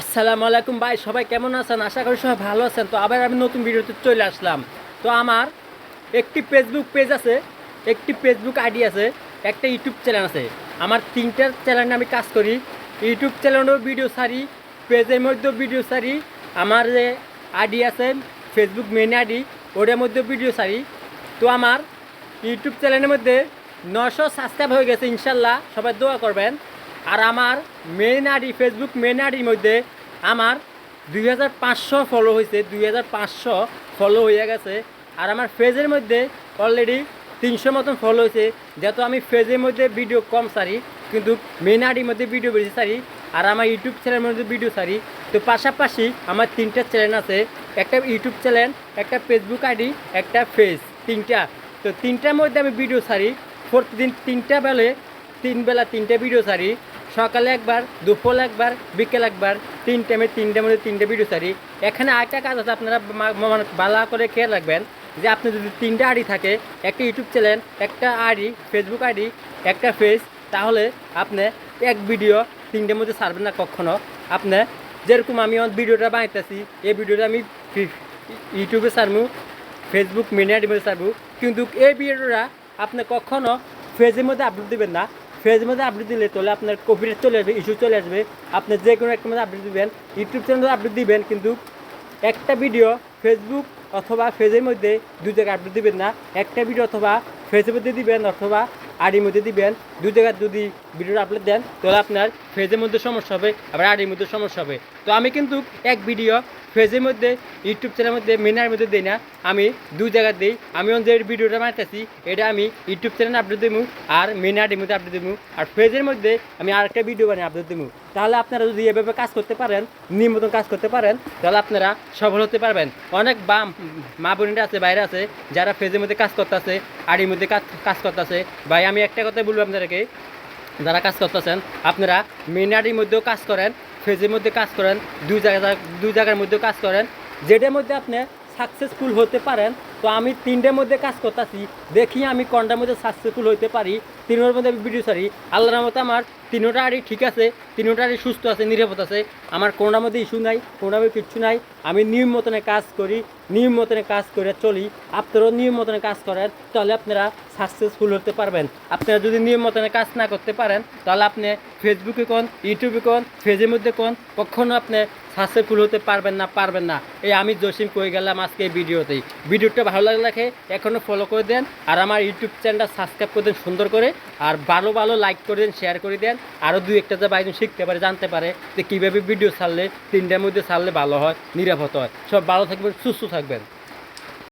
আসসালামু আলাইকুম ভাই, সবাই কেমন আছেন? আশা করি সবাই ভালো আছেন। তো আবার আমি নতুন ভিডিওতে চলে আসলাম। তো আমার একটি ফেসবুক পেজ আছে, একটি ফেসবুক আইডি আছে, একটা ইউটিউব চ্যানেল আছে। আমার তিনটা চ্যানেলে আমি কাজ করি। ইউটিউব চ্যানেলেও ভিডিও সারি পেজের মধ্যেও ভিডিও সারি আমার যে আইডি আছে ফেসবুক মেন আইডি ওটার মধ্যেও ভিডিও সারি তো আমার ইউটিউব চ্যানেলের মধ্যে নশো সাবস্ক্রাইব হয়ে গেছে, ইনশাল্লাহ। সবাই দোয়া করবেন। আর আমার মেন আইডি ফেসবুক মেন আইডির মধ্যে আমার দুই হাজার পাঁচশো ফলো হয়েছে, দুই হাজার পাঁচশো ফলো হয়ে গেছে। আর আমার ফেজের মধ্যে অলরেডি তিনশো মতন ফলো হয়েছে। যেহেতু আমি ফেজের মধ্যে ভিডিও কম সারি, কিন্তু মেন আইডির মধ্যে ভিডিও বেশি সারি, আর আমার ইউটিউব চ্যানেলের মধ্যে ভিডিও সারি। তো পাশাপাশি আমার তিনটা চ্যানেল আছে, একটা ইউটিউব চ্যানেল একটা ফেসবুক আইডি, একটা ফেস তিনটা। তো তিনটার মধ্যে আমি ভিডিও সারি, প্রতিদিন তিনটা বেলে তিন বেলা তিনটে ভিডিও সারি। সকালে একবার, দুপুর একবার, বিকেল একবার তিন টাইমে তিনটার মধ্যে তিনটে ভিডিও সারি এখানে আরেকটা কাজ আছে, আপনারা মা- মানে করে খেয়াল রাখবেন যে আপনি যদি তিনটা আইডি থাকে, একটা ইউটিউব চ্যানেল একটা আইডি ফেসবুক আইডি একটা ফেস তাহলে আপনি এক ভিডিও তিনটের মধ্যে ছাড়বেন না কখনো। আপনি যেরকম আমি আমার ভিডিওটা বানাইতেছি, এই ভিডিওটা আমি ইউটিউবে ছাড়বো ফেসবুক মিনিয়ার মধ্যে ছাড়বো, কিন্তু এই ভিডিওটা আপনি কখনো ফেজের মধ্যে আপলোড দিবেন না। ফেজের আপডেট দিলে তাহলে আপনার কপিরাইট চলে আসবে ইস্যু চলে আসবে। আপনি যে কোনো একটা মধ্যে আপডেট দিবেন ইউটিউব চ্যানেলে আপডেট দিবেন, কিন্তু একটা ভিডিও ফেসবুক অথবা ফেজের মধ্যে দু জায়গায় আপডেট দিবেন না। একটা ভিডিও অথবা ফেসবুক দিবেন, অথবা আড়ির মধ্যে দিবেন, দুই জায়গায় যদি ভিডিওটা আপলোড দেন, তাহলে আপনার ফেজের মধ্যে সমস্যা হবে, আবার আড়ির মধ্যে সমস্যা হবে। তো আমি কিন্তু এক ভিডিও ফেজের মধ্যে ইউটিউব চ্যানেলের মধ্যে মেনার মধ্যে দিই না। আমি দুই জায়গায় দিই। আমি যে ভিডিওটা বানাইতেছি, এটা আমি ইউটিউব চ্যানেলে আপলোড দেবো, আর মেন আইডির মধ্যে আপলোড দেবো, আর ফেজের মধ্যে আমি আরেকটা ভিডিও বানিয়ে আপলোড দেবো। তাহলে আপনারা যদি এভাবে কাজ করতে পারেন নিয়মিত কাজ করতে পারেন, তাহলে আপনারা সফল হতে পারবেন। অনেক বাম মা বোনেরা আছে বাইরে আছে, যারা ফেজের মধ্যে কাজ করতেছে, আড়ির মধ্যে কাজ কাজ করতেছে। ভাই, আমি একটা কথাই বলব আপনাদেরকে, যারা কাজ করতেছেন, আপনারা মিনারির মধ্যেও কাজ করেন, ফেজের মধ্যে কাজ করেন, দুই জায়গা, দুই জায়গার মধ্যেও কাজ করেন। যেটার মধ্যে আপনি সাকসেসফুল হতে পারেন, তো আমি তিনটের মধ্যে কাজ করতেছি, দেখি আমি কোনটার মধ্যে সাকসেসফুল হতে পারি। তিনোটার মধ্যে আমি ভিডিও সারি আল্লাহর মতো আমার তিনোটা আড়ি ঠিক আছে, তিনোটা আড়ি সুস্থ আছে, নিরাপদ আছে। আমার কোনোটার মধ্যে ইস্যু নাই, কোনোটার মধ্যে কিচ্ছু নাই। আমি নিয়ম মতনে কাজ করি, নিয়ম মতনে কাজ করে চলি। আপনারাও নিয়ম মতনে কাজ করেন, তাহলে আপনারা সাকসেসফুল হতে পারবেন। আপনারা যদি নিয়ম মতনে কাজ না করতে পারেন, তাহলে আপনি ফেসবুকে কোন ইউটিউবে কোন ফেজের মধ্যে কোন, কখনো আপনি সাকসেসফুল হতে পারবেন না পারবেন না। এই আমি জসিম কই গেলাম আজকে এই ভিডিওতেই। ভিডিওটা ভালো লাগলে এখনও ফলো করে দেন, আর আমার ইউটিউব চ্যানেলটা সাবস্ক্রাইব করে দেন সুন্দর করে। আর ভালো ভালো লাইক করে দেন শেয়ার করে দেন। আরও দু একটা যা বাইজন শিখতে পারে, জানতে পারে যে কীভাবে ভিডিও ছাড়লে, তিনটার মধ্যে ছাড়লে ভালো হয়, নিরাপদ হয়। সব ভালো থাকবেন, সুস্থ থাকবেন।